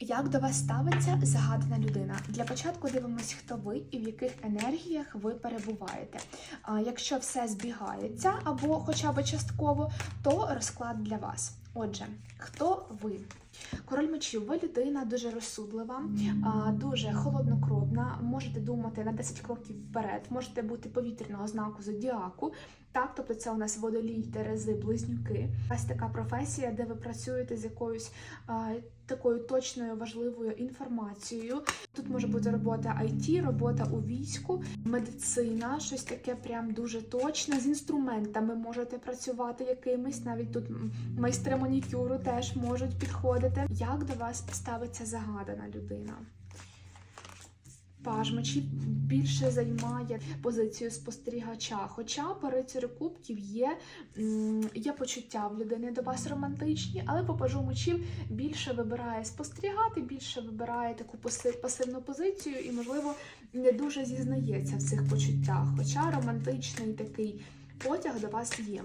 Як до вас ставиться загадана людина? Для початку дивимось, хто ви і в яких енергіях ви перебуваєте. А якщо все збігається або хоча б частково, то розклад для вас. Отже, хто ви? Король мечів, ви людина дуже розсудлива, дуже холоднокровна. Можете думати на 10 кроків вперед, можете бути повітряного знаку зодіаку. Так, тобто це у нас водолій, терези, близнюки. Ось така професія, де ви працюєте з якоюсь а, такою точною важливою інформацією. Тут може бути робота IT, робота у війську, медицина, щось таке прям дуже точне. З інструментами можете працювати якимись. Навіть тут майстри манікюру теж можуть підходити. Як до вас ставиться загадана людина? Паж мечів більше займає позицію спостерігача. Хоча по рицарю кубків є, є почуття в людини до вас романтичні, але по пажу мечів більше вибирає спостерігати, більше вибирає таку пасивну позицію і, можливо, не дуже зізнається в цих почуттях. Хоча романтичний такий потяг до вас є.